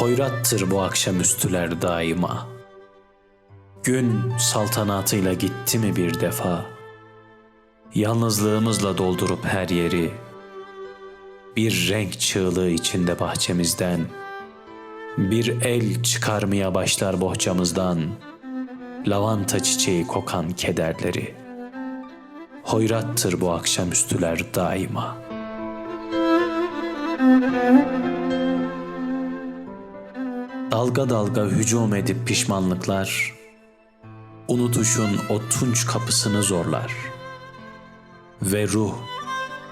Hoyrattır bu akşamüstüler daima. Gün saltanatıyla gitti mi bir defa? Yalnızlığımızla doldurup her yeri, bir renk çığlığı içinde bahçemizden, bir el çıkarmaya başlar bohçamızdan, lavanta çiçeği kokan kederleri. Hoyrattır bu akşamüstüler daima. Dalga dalga hücum edip pişmanlıklar, unutuşun o tunç kapısını zorlar. Ve ruh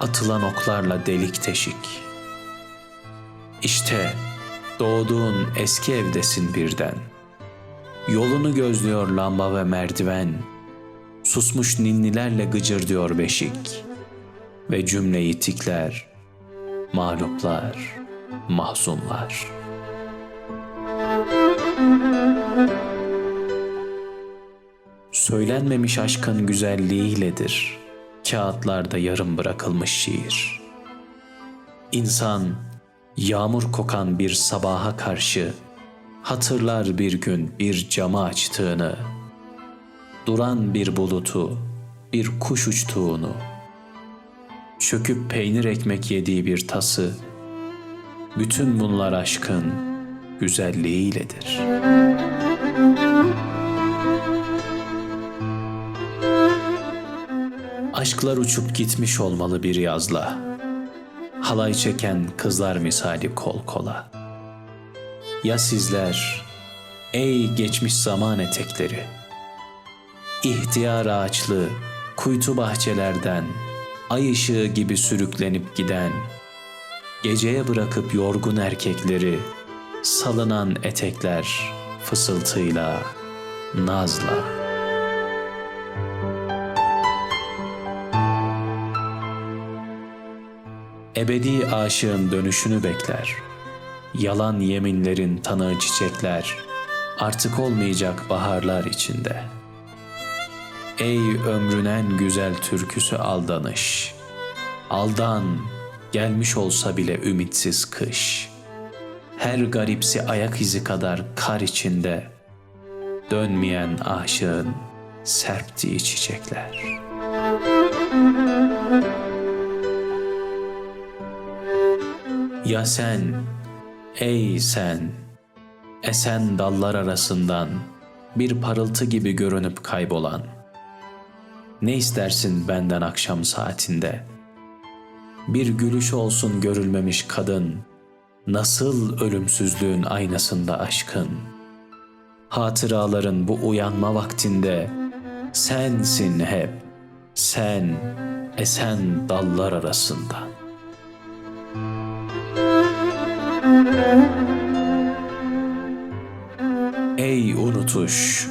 atılan oklarla delik teşik. İşte doğduğun eski evdesin birden. Yolunu gözlüyor lamba ve merdiven. Susmuş ninnilerle gıcır diyor beşik. Ve cümleyi tikler, mağluplar, mahzunlar. Söylenmemiş aşkın güzelliğiyledir kağıtlarda yarım bırakılmış şiir. İnsan yağmur kokan bir sabaha karşı hatırlar bir gün bir camı açtığını, duran bir bulutu, bir kuş uçtuğunu, çöküp peynir ekmek yediği bir tası, bütün bunlar aşkın güzelliğiyledir. Aşklar uçup gitmiş olmalı bir yazla. Halay çeken kızlar misali kol kola. Ya sizler, ey geçmiş zaman etekleri, ihtiyar ağaçlı, kuytu bahçelerden, ay ışığı gibi sürüklenip giden, geceye bırakıp yorgun erkekleri, salınan etekler fısıltıyla, nazla. Ebedi aşığın dönüşünü bekler. Yalan yeminlerin tanığı çiçekler, artık olmayacak baharlar içinde. Ey ömrün en güzel türküsü aldanış. Aldan, gelmiş olsa bile ümitsiz kış. Her garipsi ayak izi kadar kar içinde, dönmeyen aşığın serptiği çiçekler. Ya sen, ey sen, esen dallar arasından bir parıltı gibi görünüp kaybolan. Ne istersin benden akşam saatinde? Bir gülüş olsun görülmemiş kadın, nasıl ölümsüzlüğün aynasında aşkın? Hatıraların bu uyanma vaktinde sensin hep, sen esen dallar arasında.'' Ey unutuş,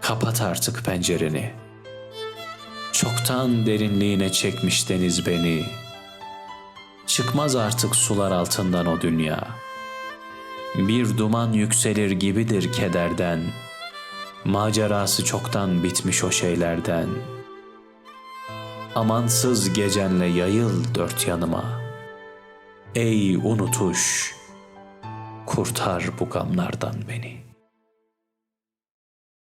kapat artık pencereni. Çoktan derinliğine çekmiş deniz beni. Çıkmaz artık sular altından o dünya. Bir duman yükselir gibidir kederden. Macerası çoktan bitmiş o şeylerden. Amansız gecenle yayıl dört yanıma. Ey unutuş, kurtar bu gamlardan beni.''